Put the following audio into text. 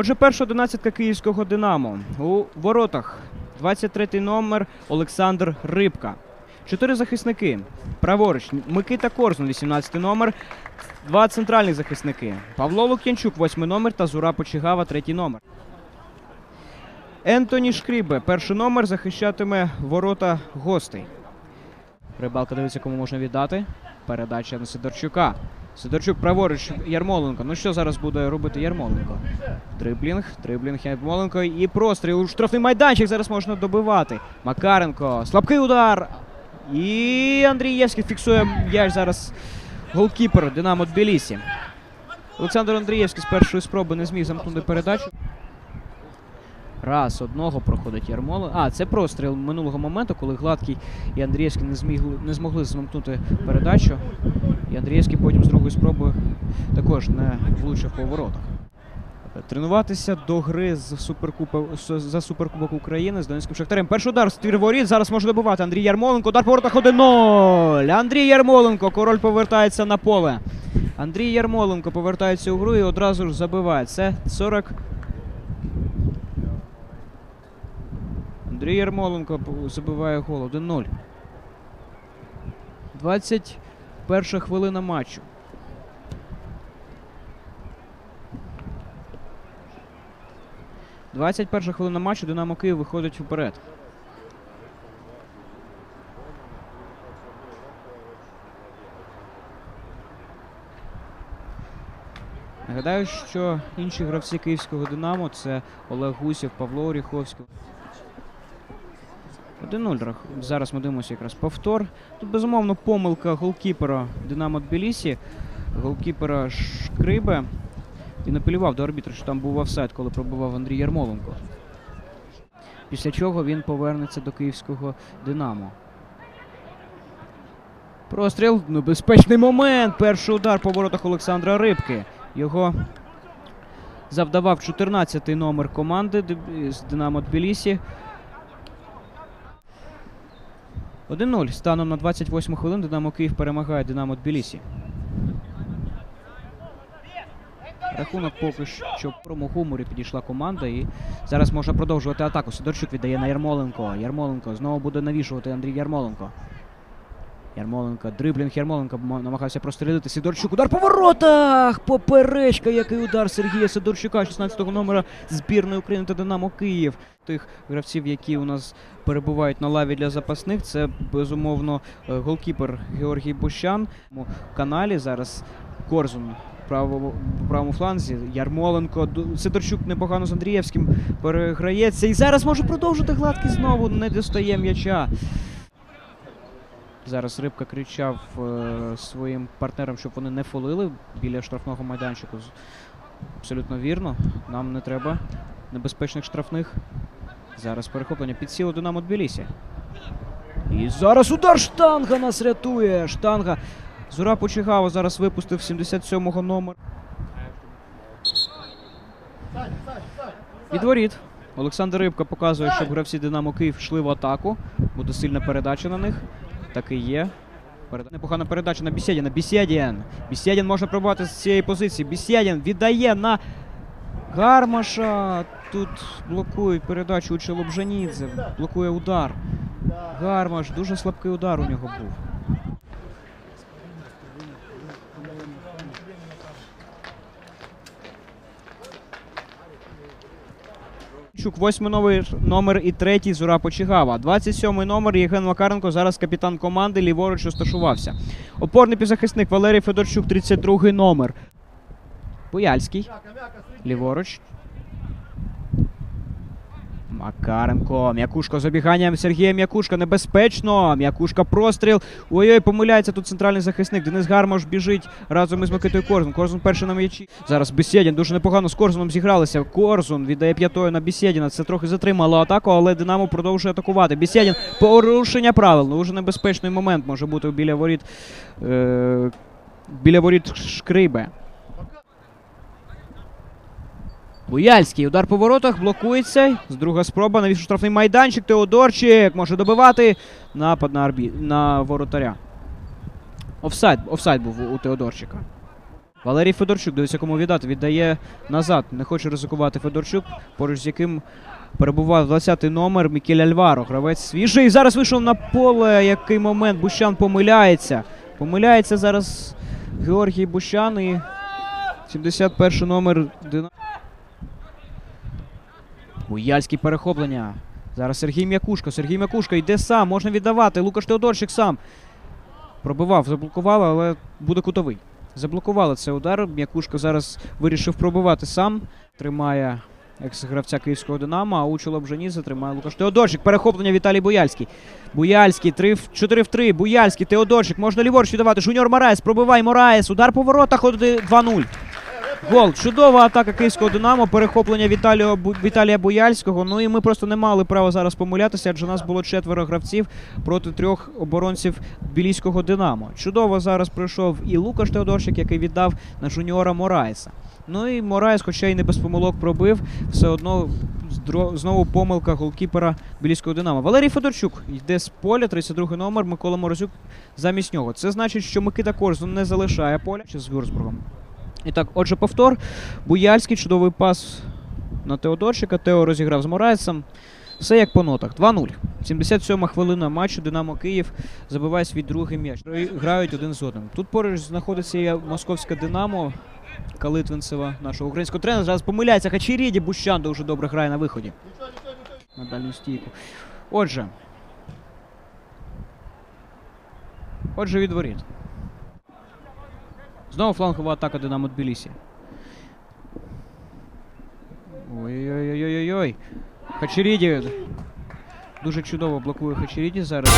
Отже, перша одинадцятка київського Динамо. У воротах 23-й номер Олександр Рибка. Чотири захисники. Праворуч Микита Корзун, 18-й номер. Два центральних захисники. Павло Лук'янчук, 8 номер та Зура Почигава, 3 номер. Ентоні Шкрібе, перший номер, захищатиме ворота гостей. Рибалка дивиться, кому можна віддати. Передача на Сидорчука. Сидорчук праворуч Ярмоленко. Ну що зараз буде робити Ярмоленко? Дриблінг, дриблінг Ярмоленко і простріл штрафний майданчик. Зараз можна добивати. Макаренко. Слабкий удар. І Андрієвський фіксує м'яч зараз голкіпер Динамо Тбілісі. Олександр Андрієвський з першої спроби не зміг замкнути передачу. Раз, одного проходить Ярмоленко. А, це простріл минулого моменту, коли Гладкий і Андрієвський не, змігли, не змогли замкнути передачу. І Андрієвський потім з другої спроби також не влучив по воротах. Тренуватися до гри з суперкупа, за Суперкубок України з Донецьким Шахтарем. Перший удар з твір. Зараз може добивати Андрій Ярмоленко. Удар по воротах 1-0. Андрій Ярмоленко. Король повертається на поле. Андрій Ярмоленко повертається у гру і одразу ж забиває. Це 40. Андрій Ярмоленко забиває гол 1-0. 21 хвилина матчу. Двадцять перша хвилина матчу Динамо Київ виходить вперед. Нагадаю, що інші гравці київського Динамо це Олег Гусєв, Павло Оріховський. 1-0. рах- Зараз ми дивимося якраз повтор. Тут безумовно помилка голкіпера Динамо Тбілісі, голкіпера Шкрибе. Він апелював до арбітра, що там був офсайд, коли пробував Андрій Ярмоленко. Після чого він повернеться до київського Динамо. Простріл, небезпечний момент. Перший удар по воротах Олександра Рибки. Його завдавав 14-й номер команди з Динамо Тбілісі. 1-0. Станом на 28 хвилин Динамо Київ перемагає Динамо Тбілісі. Рахунок поки що прому гуморі підійшла команда і зараз можна продовжувати атаку. Сидорчук віддає на Ярмоленко. Ярмоленко знову буде навішувати Андрій Ярмоленко. Ярмоленко, дриблінг Ярмоленко намагався прострілити. Сидорчук. Удар по воротах! Поперечка, який удар Сергія Сидорчука, 16-го номера збірної України та Динамо Київ. Тих гравців, які у нас перебувають на лаві для запасних, це безумовно е, голкіпер Георгій Бущан. У каналі зараз Корзун правому, правому фланзі. Ярмоленко. Сидорчук непогано з Андрієвським переграється. І зараз може продовжити гладкий знову. Не достає м'яча. Зараз Рибка кричав е, своїм партнерам, щоб вони не фолили біля штрафного майданчику. Абсолютно вірно. Нам не треба небезпечних штрафних. Зараз перехоплення під сілу Динамо Тбілісі. І зараз удар штанга нас рятує. Штанга. Зура Почигава зараз випустив 77-го номер. Від воріт. Олександр Рибка показує, щоб гравці Динамо Київ йшли в атаку. Буде сильна передача на них. Так і є. Непогана передача на Бісєдіна. Бісєдін. Бісєдін можна пробувати з цієї позиції. Бісєдін віддає на Гармаша. Тут блокує передачу у Челобжанідзе. Блокує удар. Гармаш. Дуже слабкий удар у нього був. Чук, восьмий номер, номер і третій Зура Почигава. 27-й номер Євген Макаренко, зараз капітан команди, ліворуч розташувався. Опорний півзахисник Валерій Федорчук, 32-й номер. Бояльський. Ліворуч. Макаренко. М'якушко забіганням Сергія М'якушка. Небезпечно. М'якушка простріл. Ой-ой, помиляється тут центральний захисник. Денис Гармаш біжить разом із Микитою Корзун. Корзун перший на м'ячі. Зараз Бесєдін дуже непогано з Корзуном зігралися. Корзун віддає п'ятою на Бесєдіна. Це трохи затримало атаку, але Динамо продовжує атакувати. Бесєдін порушення правил. Ну, дуже небезпечний момент може бути біля воріт. Е- біля воріт Шкрибе. Буяльський удар по воротах блокується. З друга спроба навіщо штрафний майданчик. Теодорчик може добивати. Напад на арбі... на воротаря. Офсайд, офсайд був у- Теодорчика. Валерій Федорчук, дивиться, кому віддати. Віддає назад. Не хоче ризикувати Федорчук, поруч з яким перебував 20-й номер Мікель Альваро. Гравець свіжий. Зараз вийшов на поле. Який момент Бущан помиляється. Помиляється зараз Георгій Бущан і 71 номер Динамо. Буяльський перехоплення. Зараз Сергій М'якушко. Сергій М'якушко йде сам, можна віддавати. Лукаш Теодорчик сам. Пробивав, заблокували, але буде кутовий. Заблокували цей удар. М'якушко зараз вирішив пробивати сам. Тримає екс-гравця київського Динамо, а Учула Бженізе тримає Лукаш Теодорчик. Перехоплення Віталій Буяльський. Буяльський 3 в 4 в 3. Буяльський, Теодорчик. Можна ліворуч віддавати. Жуніор Мораєс. Пробиває Мораєс. Удар по воротах 2-0. Гол. Чудова атака київського Динамо. Перехоплення Віталія, Віталія Буяльського. Ну і ми просто не мали права зараз помилятися, адже нас було четверо гравців проти трьох оборонців білійського Динамо. Чудово зараз пройшов і Лукаш Теодорчик, який віддав на жуніора Мораєса. Ну і Мораєс, хоча й не без помилок пробив, все одно знову помилка голкіпера білійського Динамо. Валерій Федорчук йде з поля, 32 номер, Микола Морозюк замість нього. Це значить, що Микита Корзун не залишає поля з Вюрсбургом. І так, отже, повтор. Буяльський, чудовий пас на Теодорчика. Тео розіграв з Мораєсом. Все як по нотах. 2-0. 77 хвилина матчу. Динамо Київ забиває свій другий м'яч. Грають один з одним. Тут поруч знаходиться і московська Динамо. Калитвинцева, нашого українського тренера. Зараз помиляється Хачеріді. Бущан дуже добре грає на виході. На дальню стійку. Отже. Отже, від воріт. Знову флангова атака Динамо Тбілісі. Ой-ой-ой-ой-ой. Хачеріді. Дуже чудово блокує Хачеріді зараз.